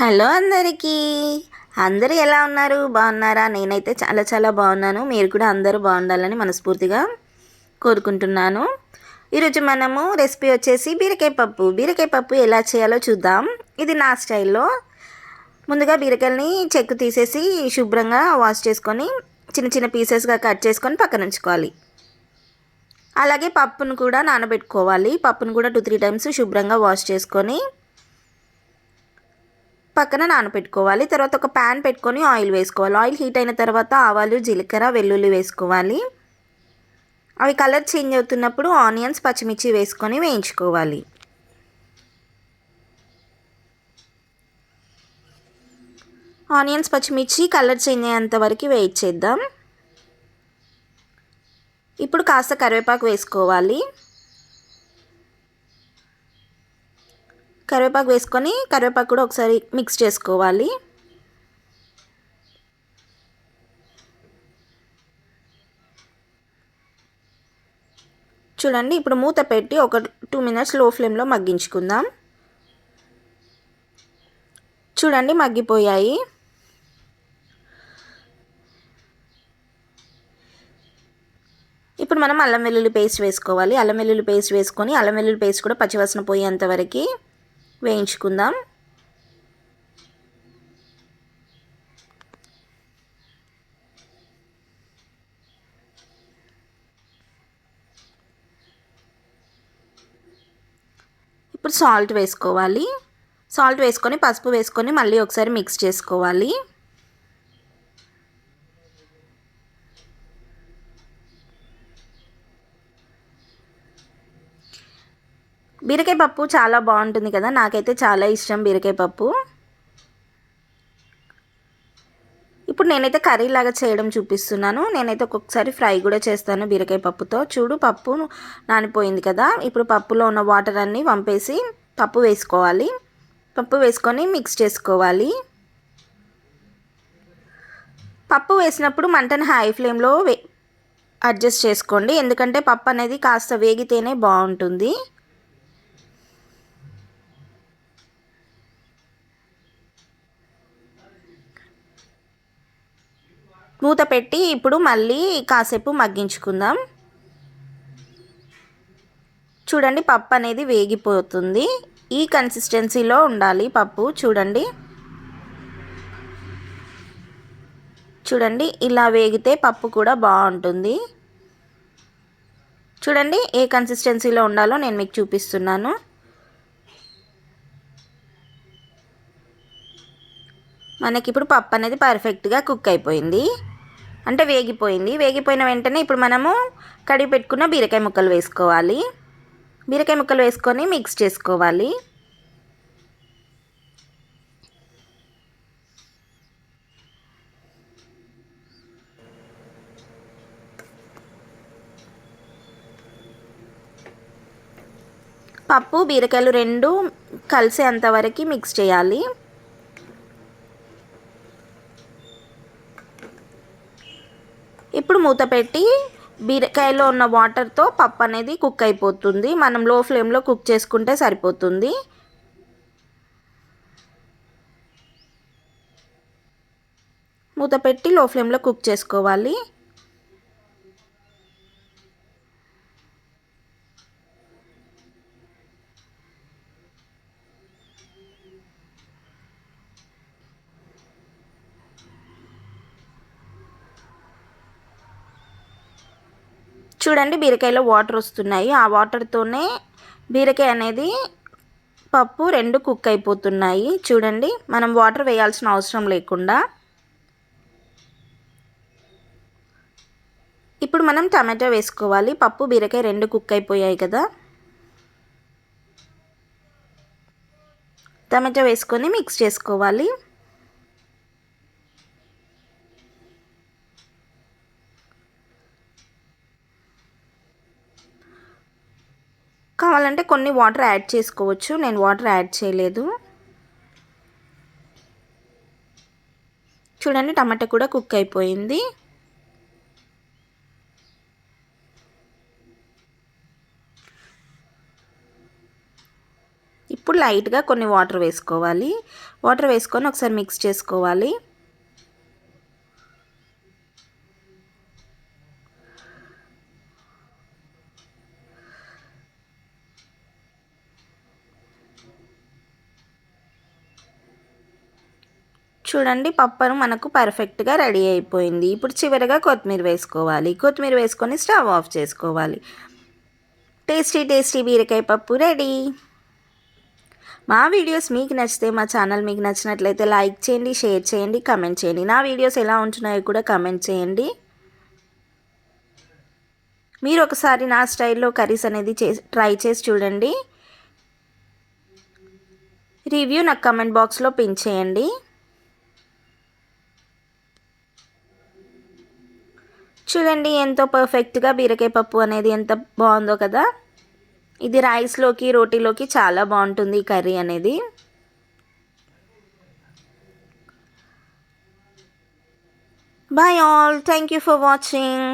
Hello అందరికీ. అందరూ ఎలా ఉన్నారు? బాగున్నారా? నేనైతే చాలా చాలా బాగున్నాను. మీరు కూడా అందరూ బాగుండాలని మనస్ఫూర్తిగా కోరుకుంటున్నాను. ఈరోజు మనము రెసిపీ వచ్చేసి బీరకాయ పప్పు. బీరకాయ పప్పు ఎలా చేయాలో చూద్దాం. ఇది నా స్టైల్లో. ముందుగా బీరకాయలని చెక్కు తీసేసి శుభ్రంగా వాష్ చేసుకొని చిన్న చిన్న పీసెస్గా కట్ చేసుకొని పక్కన ఉంచుకోవాలి. అలాగే పప్పును కూడా నానబెట్టుకోవాలి. పప్పును కూడా టూ త్రీ టైమ్స్ శుభ్రంగా వాష్ చేసుకొని పక్కన నానబెట్టుకోవాలి తర్వాత ఒక ప్యాన్ పెట్టుకొని ఆయిల్ వేసుకోవాలి. ఆయిల్ హీట్ అయిన తర్వాత ఆవాలు జీలకర్ర వెల్లుల్లి వేసుకోవాలి. అవి కలర్ చేంజ్ అవుతున్నప్పుడు ఆనియన్స్ పచ్చిమిర్చి వేసుకొని వేయించుకోవాలి. ఆనియన్స్ పచ్చిమిర్చి కలర్ చేంజ్ అయ్యేంత వరకు వెయిట్ చేద్దాం ఇప్పుడు కాస్త కరివేపాకు వేసుకోవాలి. కరివేపాకు వేసుకొని కరివేపాకు కూడా ఒకసారి మిక్స్ చేసుకోవాలి. చూడండి ఇప్పుడు మూత పెట్టి ఒక టూ మినిట్స్లో ఫ్లేమ్లో మగ్గించుకుందాం. చూడండి మగ్గిపోయాయి. ఇప్పుడు మనం అల్లం వెల్లుల్లి పేస్ట్ వేసుకోవాలి. అల్లం వెల్లుల్లి పేస్ట్ వేసుకొని అల్లం వెల్లుల్లి పేస్ట్ కూడా పచ్చివాసన పోయేంత వరకు వేయించుకుందాం. ఇప్పుడు సాల్ట్ వేసుకోవాలి. సాల్ట్ వేసుకొని పసుపు వేసుకొని మళ్ళీ ఒకసారి మిక్స్ చేసుకోవాలి. బీరకాయ పప్పు చాలా బాగుంటుంది కదా నాకైతే చాలా ఇష్టం బీరకాయ పప్పు. ఇప్పుడు నేనైతే కర్రీ లాగా చేయడం చూపిస్తున్నాను. నేనైతే ఒక్కొక్కసారి ఫ్రై కూడా చేస్తాను బీరకాయ పప్పుతో. చూడు పప్పు నానిపోయింది కదా. ఇప్పుడు పప్పులో ఉన్న వాటర్ అన్నీ పంపేసి పప్పు వేసుకోవాలి. పప్పు వేసుకొని మిక్స్ చేసుకోవాలి. పప్పు వేసినప్పుడు మంటను హై ఫ్లేమ్లో వే అడ్జస్ట్ చేసుకోండి. ఎందుకంటే పప్పు అనేది కాస్త వేగితేనే బాగుంటుంది. మూత పెట్టి ఇప్పుడు మళ్ళీ కాసేపు మగ్గించుకుందాం. చూడండి పప్పు అనేది వేగిపోతుంది. ఈ కన్సిస్టెన్సీలో ఉండాలి పప్పు. చూడండి. చూడండి ఇలా వేగితే పప్పు కూడా బాగుంటుంది. చూడండి ఏ కన్సిస్టెన్సీలో ఉండాలో నేను మీకు చూపిస్తున్నాను. మనకి ఇప్పుడు పప్పు అనేది పర్ఫెక్ట్గా కుక్ అయిపోయింది. అంటే వేగిపోయింది. వేగిపోయిన వెంటనే ఇప్పుడు మనము కడిగి పెట్టుకున్న బీరకాయ ముక్కలు వేసుకోవాలి. బీరకాయ ముక్కలు వేసుకొని మిక్స్ చేసుకోవాలి. పప్పు బీరకాయలు రెండు కలిసేంతవరకు మిక్స్ చేయాలి ఇప్పుడు మూత పెట్టి బీరకాయలో ఉన్న వాటర్తో పప్పు అనేది కుక్ అయిపోతుంది. మనం లో ఫ్లేమ్లో కుక్ చేసుకుంటే సరిపోతుంది. మూత పెట్టి లో ఫ్లేమ్లో కుక్ చేసుకోవాలి. చూడండి బీరకాయలో వాటర్ వస్తున్నాయి. ఆ వాటర్తోనే బీరకాయ అనేది పప్పు రెండు కుక్ అయిపోతున్నాయి. చూడండి మనం వాటర్ వేయాల్సిన అవసరం లేకుండా. ఇప్పుడు మనం టమాటో వేసుకోవాలి. పప్పు బీరకాయ రెండు కుక్ అయిపోయాయి కదా. టమాటో వేసుకొని మిక్స్ చేసుకోవాలి. కావాలంటే కొన్ని వాటర్ యాడ్ చేసుకోవచ్చు. నేను వాటర్ యాడ్ చేయలేదు. చూడండి టమాటా కూడా కుక్ అయిపోయింది. ఇప్పుడు ఇప్పుడు లైట్గా కొన్ని వాటర్ వేసుకోవాలి. వాటర్ వేసుకొని ఒకసారి మిక్స్ చేసుకోవాలి. చూడండి పప్పను మనకు పర్ఫెక్ట్గా రెడీ అయిపోయింది. ఇప్పుడు చివరిగా కొత్తిమీర వేసుకోవాలి. కొత్తిమీర వేసుకొని స్టవ్ ఆఫ్ చేసుకోవాలి. టేస్టీ టేస్టీ బీరకాయ పప్పు రెడీ మా వీడియోస్ మీకు నచ్చితే మా ఛానల్ మీకు నచ్చినట్లయితే లైక్ చేయండి షేర్ చేయండి కమెంట్ చేయండి. నా వీడియోస్ ఎలా ఉంటున్నాయో కూడా కమెంట్ చేయండి. మీరు ఒకసారి నా స్టైల్లో కర్రీస్ అనేది చే ట్రై చేసి చూడండి. రివ్యూ నాకు కమెంట్ బాక్స్లో పిన్ చేయండి. చూడండి ఎంతో పర్ఫెక్ట్గా బీరకాయ పప్పు అనేది ఎంత బాగుందో కదా. ఇది రైస్లోకి రోటీలోకి చాలా బాగుంటుంది ఈ కర్రీ అనేది. Bye all thank you for watching